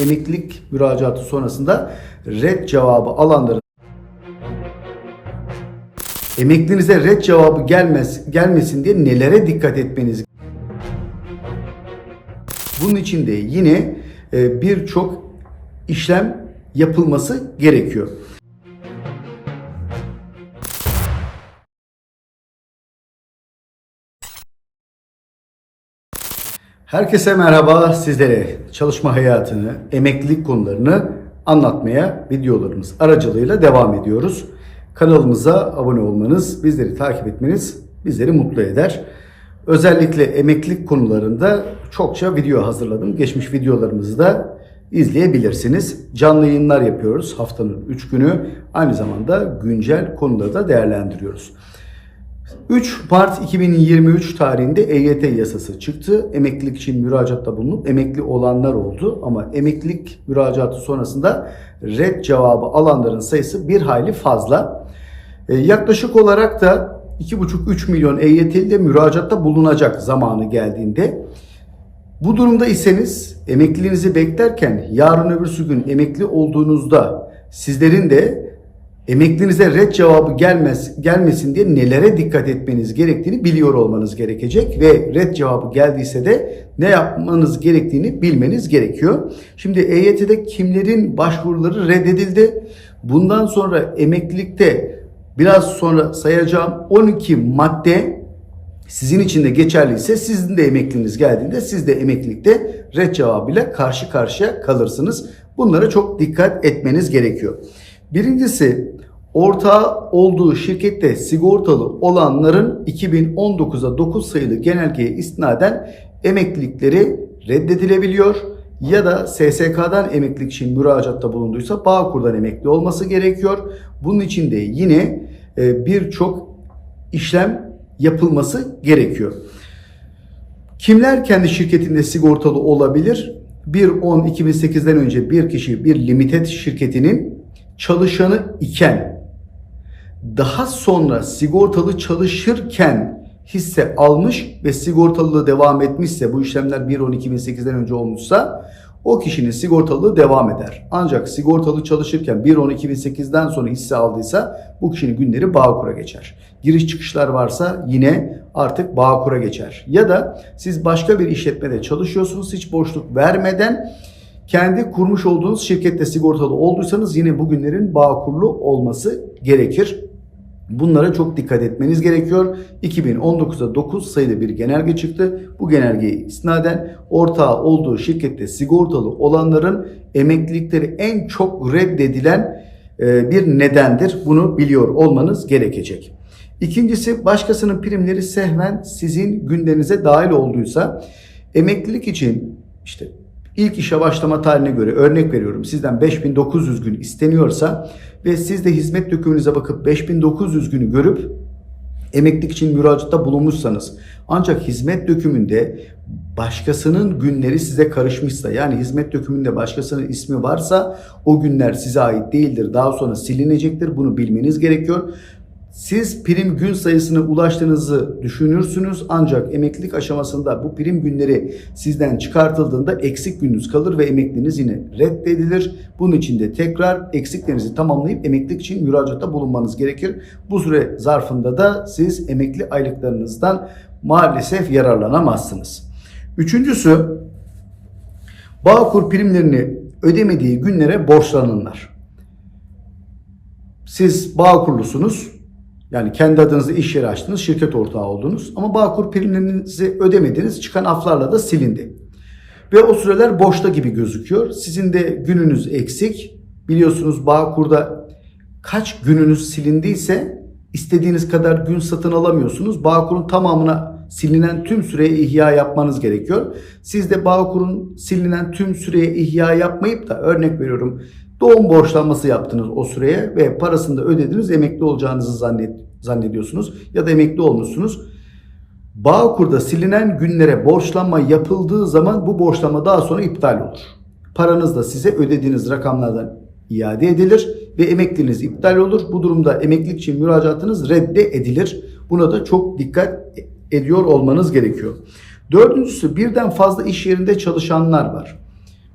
Emeklilik müracaatı sonrasında red cevabı alanların emeklinize red cevabı gelmez, gelmesin diye nelere dikkat etmeniz bunun için de yine e, birçok işlem yapılması gerekiyor. Herkese merhaba. Sizlere çalışma hayatını, emeklilik konularını anlatmaya videolarımız aracılığıyla devam ediyoruz. Kanalımıza abone olmanız, bizleri takip etmeniz bizleri mutlu eder. Özellikle emeklilik konularında çokça video hazırladım. Geçmiş videolarımızı da izleyebilirsiniz. Canlı yayınlar yapıyoruz haftanın 3 günü. Aynı zamanda güncel konuları da değerlendiriyoruz. 3 Mart 2023 tarihinde EYT yasası çıktı. Emeklilik için müracaatta bulunup emekli olanlar oldu. Ama emeklilik müracaatı sonrasında red cevabı alanların sayısı bir hayli fazla. Ee, yaklaşık olarak da 2,5-3 milyon EYT'li de müracaatta bulunacak zamanı geldiğinde. Bu durumda iseniz emekliliğinizi beklerken yarın öbürsü gün emekli olduğunuzda sizlerin de emeklinize red cevabı gelmez gelmesin diye nelere dikkat etmeniz gerektiğini biliyor olmanız gerekecek ve red cevabı geldiyse de ne yapmanız gerektiğini bilmeniz gerekiyor. Şimdi EYT'de kimlerin başvuruları reddedildi? Bundan sonra emeklilikte biraz sonra sayacağım 12 madde sizin için de geçerliyse sizin de emekliliğiniz geldiğinde siz de emeklilikte red cevabıyla karşı karşıya kalırsınız. Bunlara çok dikkat etmeniz gerekiyor. Birincisi ortağı olduğu şirkette sigortalı olanların 2019'a 9 sayılı genelgeye istinaden emeklilikleri reddedilebiliyor ya da SSK'dan emeklilik için müracaatta bulunduysa Bağkur'dan emekli olması gerekiyor. Bunun için de yine e, birçok işlem yapılması gerekiyor. Kimler kendi şirketinde sigortalı olabilir? 1.10.2008'den önce bir kişi bir limited şirketinin çalışanı iken daha sonra sigortalı çalışırken hisse almış ve sigortalılığı devam etmişse bu işlemler 1.10.2008'den önce olmuşsa o kişinin sigortalılığı devam eder. Ancak sigortalı çalışırken 1.10.2008'den sonra hisse aldıysa bu kişinin günleri Bağkur'a geçer. Giriş çıkışlar varsa yine artık Bağkur'a geçer. Ya da siz başka bir işletmede çalışıyorsunuz hiç boşluk vermeden kendi kurmuş olduğunuz şirkette sigortalı olduysanız yine bugünlerin Bağkurlu olması gerekir. Bunlara çok dikkat etmeniz gerekiyor. 2019'da 9 sayılı bir genelge çıktı. Bu genelgeyi isnaden ortağı olduğu şirkette sigortalı olanların emeklilikleri en çok reddedilen e, bir nedendir. Bunu biliyor olmanız gerekecek. İkincisi başkasının primleri sehven sizin gündeminize dahil olduysa emeklilik için işte İlk işe başlama tarihine göre örnek veriyorum sizden 5900 gün isteniyorsa ve siz de hizmet dökümünüze bakıp 5900 günü görüp emeklilik için müracaatta bulunmuşsanız ancak hizmet dökümünde başkasının günleri size karışmışsa yani hizmet dökümünde başkasının ismi varsa o günler size ait değildir. Daha sonra silinecektir. Bunu bilmeniz gerekiyor. Siz prim gün sayısına ulaştığınızı düşünürsünüz ancak emeklilik aşamasında bu prim günleri sizden çıkartıldığında eksik gününüz kalır ve emekliliğiniz yine reddedilir. Bunun için de tekrar eksiklerinizi tamamlayıp emeklilik için müracaatta bulunmanız gerekir. Bu süre zarfında da siz emekli aylıklarınızdan maalesef yararlanamazsınız. Üçüncüsü Bağkur primlerini ödemediği günlere borçlananlar. Siz Bağkurlusunuz. Yani kendi adınıza iş yeri açtınız, şirket ortağı oldunuz. Ama Bağkur primlerinizi ödemediniz, çıkan aflarla da silindi. Ve o süreler boşta gibi gözüküyor. Sizin de gününüz eksik. Biliyorsunuz Bağkur'da kaç gününüz silindiyse istediğiniz kadar gün satın alamıyorsunuz. Bağkur'un tamamına silinen tüm süreye ihya yapmanız gerekiyor. Siz de Bağkur'un silinen tüm süreye ihya yapmayıp da örnek veriyorum doğum borçlanması yaptınız o süreye ve parasını da ödediniz emekli olacağınızı zannet, zannediyorsunuz ya da emekli olmuşsunuz. Bağkur'da silinen günlere borçlanma yapıldığı zaman bu borçlanma daha sonra iptal olur. Paranız da size ödediğiniz rakamlardan iade edilir ve emekliliğiniz iptal olur. Bu durumda emeklilik için müracaatınız redde edilir. Buna da çok dikkat ediyor olmanız gerekiyor. Dördüncüsü birden fazla iş yerinde çalışanlar var.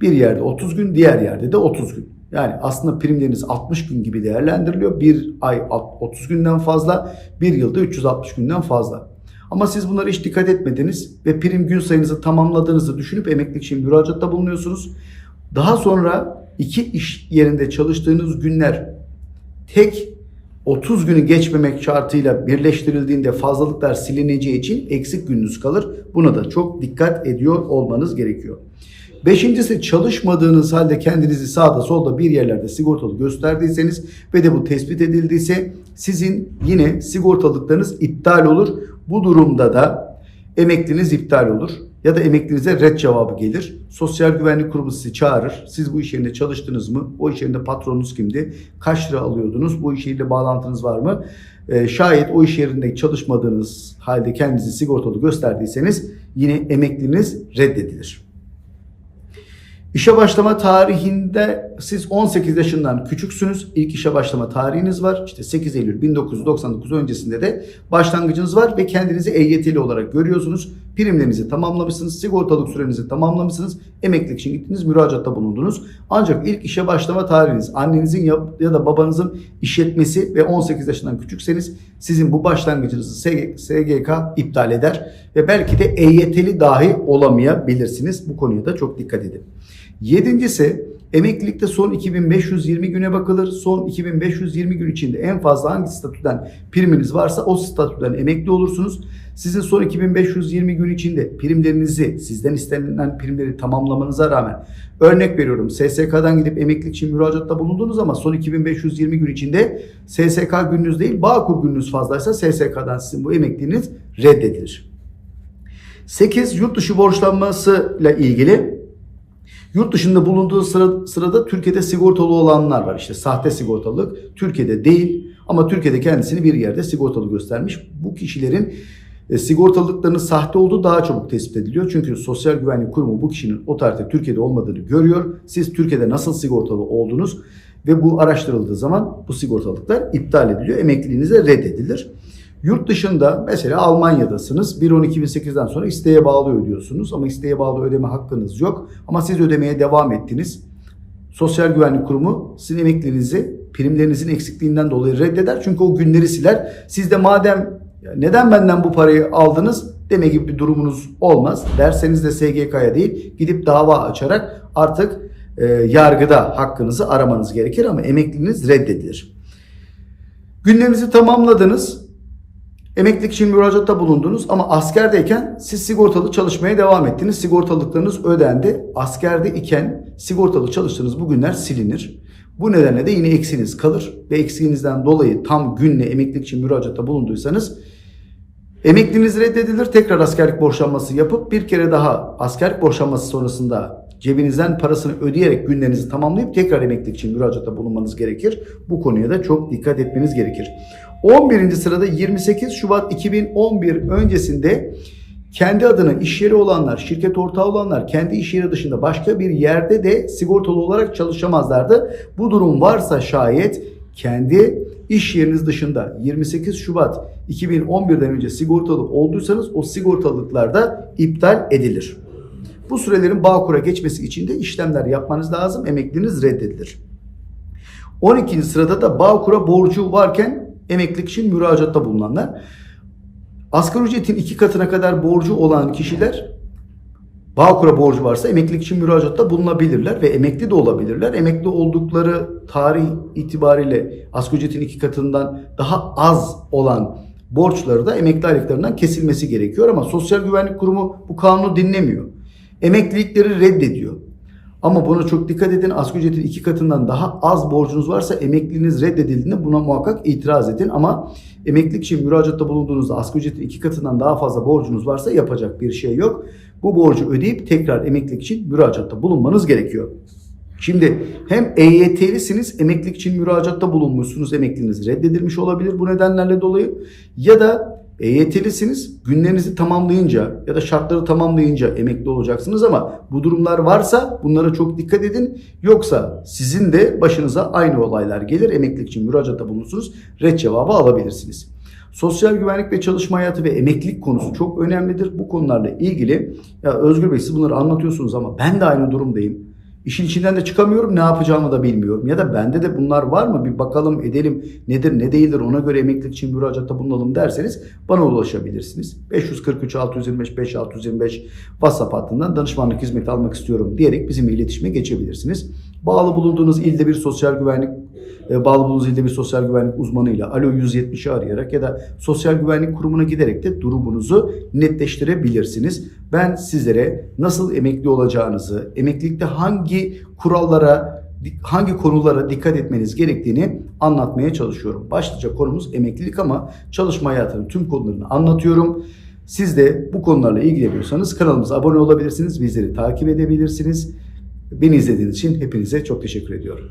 Bir yerde 30 gün, diğer yerde de 30 gün. Yani aslında primleriniz 60 gün gibi değerlendiriliyor. Bir ay 30 günden fazla, bir yılda 360 günden fazla. Ama siz bunlara hiç dikkat etmediniz ve prim gün sayınızı tamamladığınızı düşünüp emeklilik için müracaatta bulunuyorsunuz. Daha sonra iki iş yerinde çalıştığınız günler tek 30 günü geçmemek şartıyla birleştirildiğinde fazlalıklar silineceği için eksik gününüz kalır. Buna da çok dikkat ediyor olmanız gerekiyor. Beşincisi çalışmadığınız halde kendinizi sağda solda bir yerlerde sigortalı gösterdiyseniz ve de bu tespit edildiyse sizin yine sigortalıklarınız iptal olur. Bu durumda da emekliniz iptal olur ya da emeklinize red cevabı gelir. Sosyal Güvenlik Kurumu sizi çağırır. Siz bu iş yerinde çalıştınız mı? O iş yerinde patronunuz kimdi? Kaç lira alıyordunuz? Bu iş yeriyle bağlantınız var mı? Ee, şayet o iş yerinde çalışmadığınız halde kendinizi sigortalı gösterdiyseniz yine emekliniz reddedilir. İşe başlama tarihinde siz 18 yaşından küçüksünüz. İlk işe başlama tarihiniz var. İşte 8 Eylül 1999 öncesinde de başlangıcınız var ve kendinizi EYT'li olarak görüyorsunuz. Primlerinizi tamamlamışsınız, sigortalık sürenizi tamamlamışsınız, emeklilik için gittiniz, müracaatta bulundunuz. Ancak ilk işe başlama tarihiniz annenizin ya, da babanızın işletmesi ve 18 yaşından küçükseniz sizin bu başlangıcınızı SGK iptal eder ve belki de EYT'li dahi olamayabilirsiniz. Bu konuya da çok dikkat edin. Yedincisi emeklilikte son 2520 güne bakılır. Son 2520 gün içinde en fazla hangi statüden priminiz varsa o statüden emekli olursunuz. Sizin son 2520 gün içinde primlerinizi sizden istenilen primleri tamamlamanıza rağmen örnek veriyorum SSK'dan gidip emeklilik için müracaatta bulundunuz ama son 2520 gün içinde SSK gününüz değil Bağkur gününüz fazlaysa SSK'dan sizin bu emekliliğiniz reddedilir. 8. Yurt dışı borçlanmasıyla ilgili Yurt dışında bulunduğu sıra, sırada Türkiye'de sigortalı olanlar var. İşte sahte sigortalılık Türkiye'de değil ama Türkiye'de kendisini bir yerde sigortalı göstermiş. Bu kişilerin e, sigortalılıklarının sahte olduğu daha çabuk tespit ediliyor. Çünkü Sosyal Güvenlik Kurumu bu kişinin o tarihte Türkiye'de olmadığını görüyor. Siz Türkiye'de nasıl sigortalı oldunuz ve bu araştırıldığı zaman bu sigortalıklar iptal ediliyor. Emekliliğinize reddedilir. Yurt dışında mesela Almanya'dasınız. 1.12.2008'den sonra isteğe bağlı ödüyorsunuz ama isteğe bağlı ödeme hakkınız yok. Ama siz ödemeye devam ettiniz. Sosyal Güvenlik Kurumu sizin emekliliğinizi primlerinizin eksikliğinden dolayı reddeder. Çünkü o günleri siler. Siz de madem neden benden bu parayı aldınız deme gibi bir durumunuz olmaz. Derseniz de SGK'ya değil gidip dava açarak artık e, yargıda hakkınızı aramanız gerekir ama emekliliğiniz reddedilir. Günlerinizi tamamladınız. Emeklilik için müracaatta bulundunuz ama askerdeyken siz sigortalı çalışmaya devam ettiniz. Sigortalıklarınız ödendi. Askerde iken sigortalı çalıştığınız bu günler silinir. Bu nedenle de yine eksiğiniz kalır ve eksiğinizden dolayı tam günle emeklilik için müracaatta bulunduysanız emekliliğiniz reddedilir. Tekrar askerlik borçlanması yapıp bir kere daha askerlik borçlanması sonrasında cebinizden parasını ödeyerek günlerinizi tamamlayıp tekrar emeklilik için müracaatta bulunmanız gerekir. Bu konuya da çok dikkat etmeniz gerekir. 11. sırada 28 Şubat 2011 öncesinde kendi adına iş yeri olanlar, şirket ortağı olanlar kendi iş yeri dışında başka bir yerde de sigortalı olarak çalışamazlardı. Bu durum varsa şayet kendi iş yeriniz dışında 28 Şubat 2011'den önce sigortalı olduysanız o sigortalılıklar da iptal edilir. Bu sürelerin Bağkur'a geçmesi için de işlemler yapmanız lazım. Emekliliğiniz reddedilir. 12. sırada da Bağkur'a borcu varken emeklilik için müracaatta bulunanlar. Asgari ücretin iki katına kadar borcu olan kişiler Bağkur'a borcu varsa emeklilik için müracaatta bulunabilirler ve emekli de olabilirler. Emekli oldukları tarih itibariyle asgari ücretin iki katından daha az olan borçları da emekli aylıklarından kesilmesi gerekiyor ama Sosyal Güvenlik Kurumu bu kanunu dinlemiyor. Emeklilikleri reddediyor. Ama buna çok dikkat edin. Asgari ücretin iki katından daha az borcunuz varsa emekliliğiniz reddedildiğinde buna muhakkak itiraz edin. Ama emeklilik için müracaatta bulunduğunuzda asgari ücretin iki katından daha fazla borcunuz varsa yapacak bir şey yok. Bu borcu ödeyip tekrar emeklilik için müracaatta bulunmanız gerekiyor. Şimdi hem EYT'lisiniz, emeklilik için müracaatta bulunmuşsunuz, emekliliğiniz reddedilmiş olabilir bu nedenlerle dolayı. Ya da EYT'lisiniz günlerinizi tamamlayınca ya da şartları tamamlayınca emekli olacaksınız ama bu durumlar varsa bunlara çok dikkat edin. Yoksa sizin de başınıza aynı olaylar gelir. Emeklilik için müracaatta bulunursunuz. Red cevabı alabilirsiniz. Sosyal güvenlik ve çalışma hayatı ve emeklilik konusu çok önemlidir. Bu konularla ilgili ya Özgür Bey siz bunları anlatıyorsunuz ama ben de aynı durumdayım. İşin içinden de çıkamıyorum ne yapacağımı da bilmiyorum. Ya da bende de bunlar var mı bir bakalım edelim nedir ne değildir ona göre emeklilik için müracaatta bulunalım derseniz bana ulaşabilirsiniz. 543 625 5625 WhatsApp hattından danışmanlık hizmeti almak istiyorum diyerek bizimle iletişime geçebilirsiniz. Bağlı bulunduğunuz ilde bir sosyal güvenlik e, bağlı ilde bir sosyal güvenlik uzmanıyla Alo 170'i arayarak ya da sosyal güvenlik kurumuna giderek de durumunuzu netleştirebilirsiniz. Ben sizlere nasıl emekli olacağınızı, emeklilikte hangi kurallara, hangi konulara dikkat etmeniz gerektiğini anlatmaya çalışıyorum. Başlıca konumuz emeklilik ama çalışma hayatının tüm konularını anlatıyorum. Siz de bu konularla ilgileniyorsanız kanalımıza abone olabilirsiniz, bizleri takip edebilirsiniz. Beni izlediğiniz için hepinize çok teşekkür ediyorum.